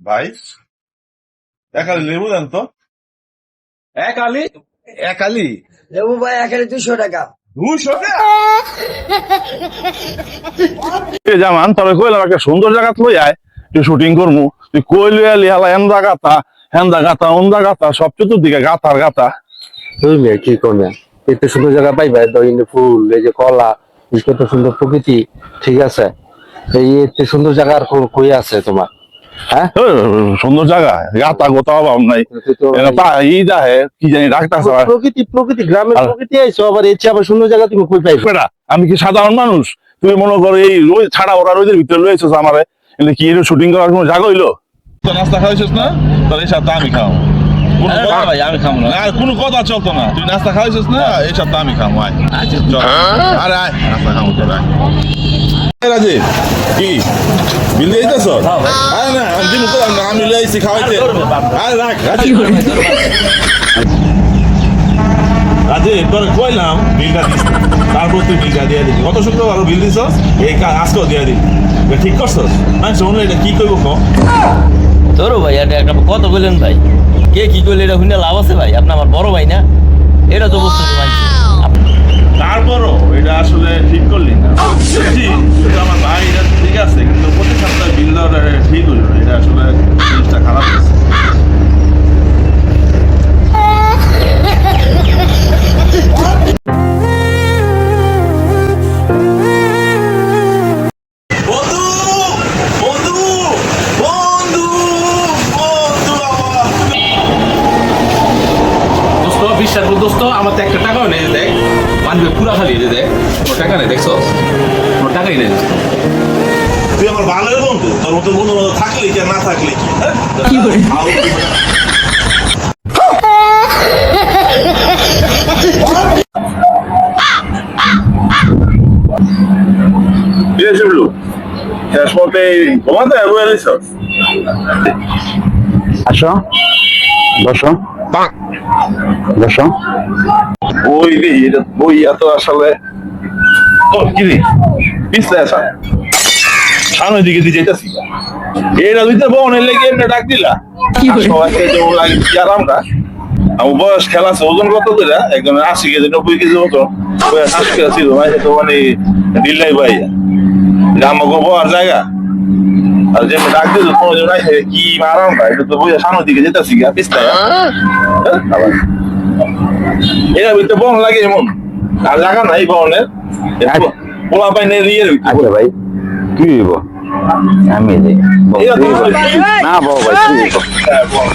ভাই লেবু দেন তো। এক আলি একালি? লেবু ভাই দুশো টাকা। জামান তবে কইলাম একটা সুন্দর জায়গা লই আয়। তুই শুটিং করমু। তুই কই লই আলি হালা এন্দা গাতা। হেন্দা গাতা ওন্দা গাতা সব চতুর্দিকে গাতার গাতা। তুই মেয়ে কি করবে এত সুন্দর জায়গা পাইবা? দইনে ফুল এই যে কলা কত সুন্দর প্রকৃতি। ঠিক আছে? এই এত সুন্দর জায়গা আর কই আছে তোমার? হ্যাঁ? সুন্দর জায়গা। গাতা গোতা অভাব নাই। ই যাহে কি জানি ডাক্তার প্রকৃতি প্রকৃতি গ্রামের প্রকৃতি আইছো আবার চেয়ে আবার সুন্দর জায়গা তুমি কই পাইবে? বেটা আমি কি সাধারণ মানুষ? তুমি মনে করো এই রোজ ছাড়া ওরা রোজের ভিতরে লয়েছো আমারে। এলে কি শুটিং করার কোনো জায়গা হইল? তো নাস্তা খাওয়াইছিস না? তাহলে এই সপ্তাহ আমি খাও কোনো কথা- ভাই, আমি খাব না। আর কোনো কথা চলতো না। তুই নাস্তা খাওয়াইছিস না এই সপ্তাহ আমি খাব আয়। আরে আয় নাস্তা খাব তোর আয়। এই রাজীব। কি? বিল দিয়ে লাইছি খাওয়াইতে আরে রাখ রাজীব রাজীব তোর কইলাম বিলটা দিস। তারপর তুই বিলটা দিয়ে দিবি। গত শুক্রবার বিল দিছ? এই কা- আজকেও দিয়ে দিবি। ঠিক করছস? না শুনলে এটা কি করব কম তোরও ভাই এটা একটা কত বললেন ভাই। কে কি করলে এটা শুনে লাভ আছে ভাই? আপনি আমার বড় ভাই না? এটা তো বুঝতে পারছি। তারপরও এটা আসলে ঠিক করলি না। বিশ্বাস কর দোস্ত আমার তো একটা টাকাও নেই দেখ। মানবে পুরা খালি রে দেখ। কোনো টাকা নেই দেখছ? কোনো টাকাই নেই। দোস্ত। তুই আমার ভালোই বন্ধু তোর মতো বন্ধু থাকলে কি না থাকলে কি? হ্যাঁ? শেষ পথে ঘুমাতে আসো বসো। বসো বই বই এত আসলে। সামনের দিকে দিয়ে যেতেছি এটা দিতে বোনের লেগে এমনি ডাক দিলা। সবাইকে যেমন লাগে আর আমরা? আমার বয়স খেলা আছে ওজন কত করে? একজনের আশি কেজি নব্বই কেজি ওজন। আশি কেজি ছিল মানে তো মানে দিল্লাই ভাই। আমাকে বয়ার জায়গা। আর যে ডাক দিল কোনো জন আইসে কি মারাম না এটা তো বইয়া সামনের দিকে যেতেছি গা পিস্তা এরা ভিতরে বন লাগে এমন আর জায়গা নাই বনের পোলা পাই নেই রিয়ের আচ্ছা ভাই কি হইব আমি না বাবা ভাই কি হইব? বল।